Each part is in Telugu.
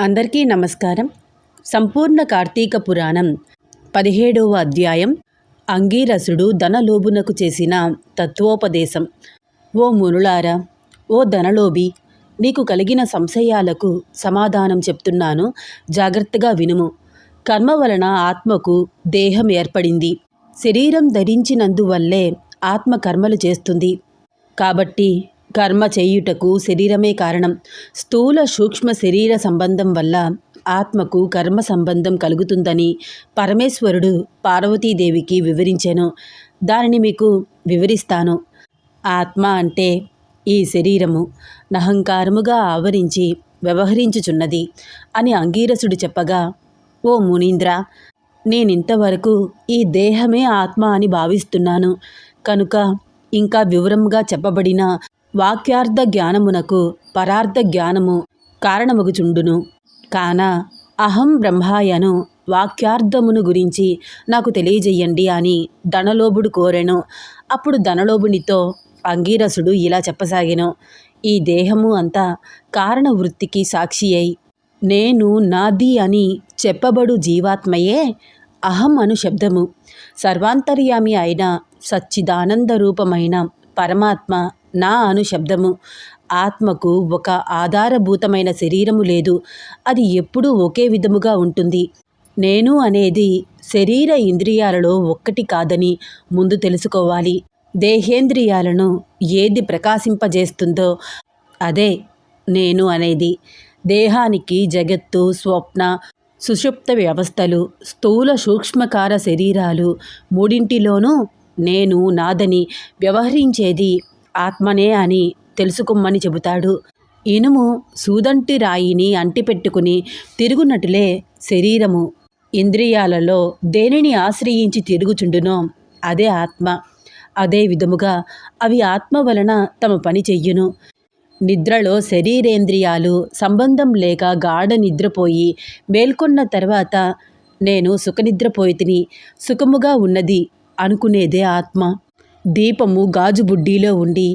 అందరికీ నమస్కారం. సంపూర్ణ కార్తీక పురాణం పదిహేడవ అధ్యాయం. అంగీరసుడు ధనలోభునకు చేసిన తత్వోపదేశం. ఓ మునులారా ఓ ధనలోభి నీకు కలిగిన సంశయాలకు సమాధానం చెప్తున్నాను. జాగ్రత్తగా వినుము. కర్మ వలన ఆత్మకు దేహం ఏర్పడింది. శరీరం ధరించినందువల్లే ఆత్మ కర్మలు చేస్తుంది. కాబట్టి కర్మ చేయుటకు శరీరమే కారణం. స్థూల సూక్ష్మ శరీర సంబంధం వల్ల ఆత్మకు కర్మ సంబంధం కలుగుతుందని పరమేశ్వరుడు పార్వతీదేవికి వివరించాను. దానిని మీకు వివరిస్తాను. ఆత్మ అంటే ఈ శరీరము. నహంకారముగా ఆవరించి వ్యవహరించుచున్నది అని అంగీరసుడు చెప్పగా ఓ మునీంద్ర నేనింతవరకు ఈ దేహమే ఆత్మ అని భావిస్తున్నాను. కనుక ఇంకా వివరంగా చెప్పబడిన వాక్యార్థ జ్ఞానమునకు పరార్థ జ్ఞానము కారణమగుచుండును. కాన అహం బ్రహ్మాయను వాక్యార్థమును గురించి నాకు తెలియజేయండి అని ధనలోభుడు కోరెను. అప్పుడు ధనలోభునితో అంగీరసుడు ఇలా చెప్పసాగెను. ఈ దేహము అంతా కారణ వృత్తికి సాక్షి అయి నేను నాది అని చెప్పబడు జీవాత్మయే అహం అను శబ్దము. సర్వాంతర్యామి అయిన సచ్చిదానంద రూపమైన పరమాత్మ నా అను శబ్దము. ఆత్మకు ఒక ఆధారభూతమైన శరీరము లేదు. అది ఎప్పుడూ ఒకే విధముగా ఉంటుంది. నేను అనేది శరీర ఇంద్రియాలలో ఒక్కటి కాదని ముందు తెలుసుకోవాలి. దేహేంద్రియాలను ఏది ప్రకాశింపజేస్తుందో అదే నేను అనేది. దేహానికి జగత్తు స్వప్న సుషుప్త వ్యవస్థలు స్థూల సూక్ష్మకార శరీరాలు మూడింటిలోనూ నేను నాదని వ్యవహరించేది ఆత్మనే అని తెలుసుకుమ్మని చెబుతాడు. ఇనుము సూదంటి రాయిని అంటిపెట్టుకుని తిరుగునటులే శరీరము. ఇంద్రియాలలో దేనిని ఆశ్రయించి తిరుగుచుండునో అదే ఆత్మ. అదే విధముగా అవి ఆత్మ వలన తమ పని చెయ్యును నిద్రలో శరీరేంద్రియాలు సంబంధం లేక గాఢ నిద్రపోయి మేల్కొన్న తర్వాత నేను సుఖనిద్రపోయి తిని సుఖముగా ఉన్నది అనుకునేదే ఆత్మ. దీపము గాజు బుడ్డీలో ఉండి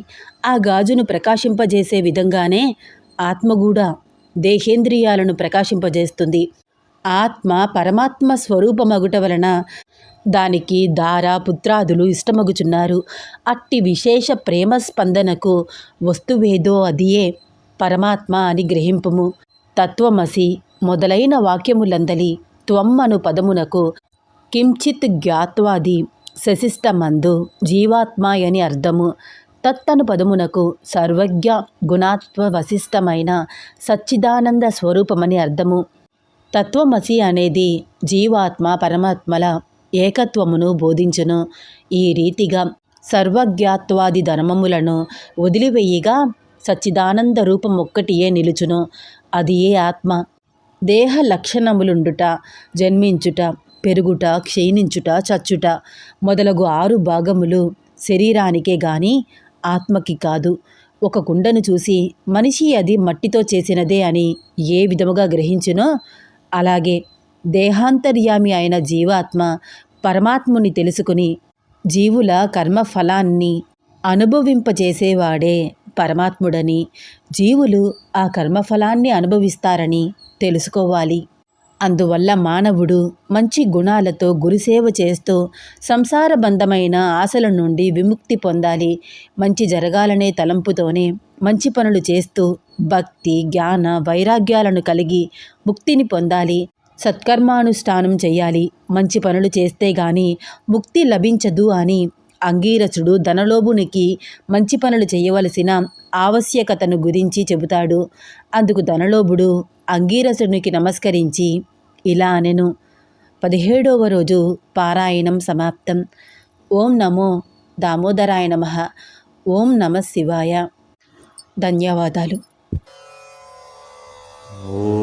ఆ గాజును ప్రకాశింపజేసే విధంగానే ఆత్మ కూడా దేహేంద్రియాలను ప్రకాశింపజేస్తుంది. ఆత్మ పరమాత్మ స్వరూపమగుట వలన దానికి దార పుత్రాదులు ఇష్టమగుచున్నారు. అట్టి విశేష ప్రేమ స్పందనకు వస్తువేదో అదియే పరమాత్మ అని గ్రహింపుము. తత్వమసి మొదలైన వాక్యములందలి త్వమ్మను పదమునకు కించిత్ జ్ఞాత్వాది శశిష్టమందు జీవాత్మాయని అర్థము. తత్తను పదమునకు సర్వజ్ఞ గుణాత్వ వశిష్టమైన సచ్చిదానంద స్వరూపమని అర్థము. తత్వమసి అనేది జీవాత్మ పరమాత్మల ఏకత్వమును బోధించును. ఈ రీతిగా సర్వజ్ఞాత్వాది ధర్మములను వదిలివేయిగా సచ్చిదానంద రూపం ఒక్కటియే నిలుచును. అది ఏ ఆత్మ. దేహ లక్షణములుండుట జన్మించుట పెరుగుట క్షీణించుట చచ్చుట మొదలగు ఆరు భాగములు శరీరానికే గాని ఆత్మకి కాదు. ఒక కుండను చూసి మనిషి అది మట్టితో చేసినదే అని ఏ విధముగా గ్రహించునో అలాగే దేహాంతర్యామి అయిన జీవాత్మ పరమాత్ముని తెలుసుకుని జీవుల కర్మఫలాన్ని అనుభవింపజేసేవాడే పరమాత్ముడని జీవులు ఆ కర్మఫలాన్ని అనుభవిస్తారని తెలుసుకోవాలి. అందువల్ల మానవుడు మంచి గుణాలతో గురుసేవ చేస్తూ సంసారబంధమైన ఆశల నుండి విముక్తి పొందాలి. మంచి జరగాలనే తలంపుతోనే మంచి పనులు చేస్తూ భక్తి జ్ఞాన వైరాగ్యాలను కలిగి ముక్తిని పొందాలి. సత్కర్మానుష్ఠానం చేయాలి. మంచి పనులు చేస్తే గాని ముక్తి లభించదు అని అంగీరసుడు ధనలోభునికి మంచి పనులు చేయవలసిన ఆవశ్యకతను గురించి చెబుతాడు. అందుకు ధనలోభుడు అంగీరసునికి నమస్కరించి ఇలా అనెను. పదిహేడవ రోజు పారాయణం సమాప్తం. ఓం నమో దామోదరాయ నమ. ఓం నమ శివాయ. ధన్యవాదాలు. ఓ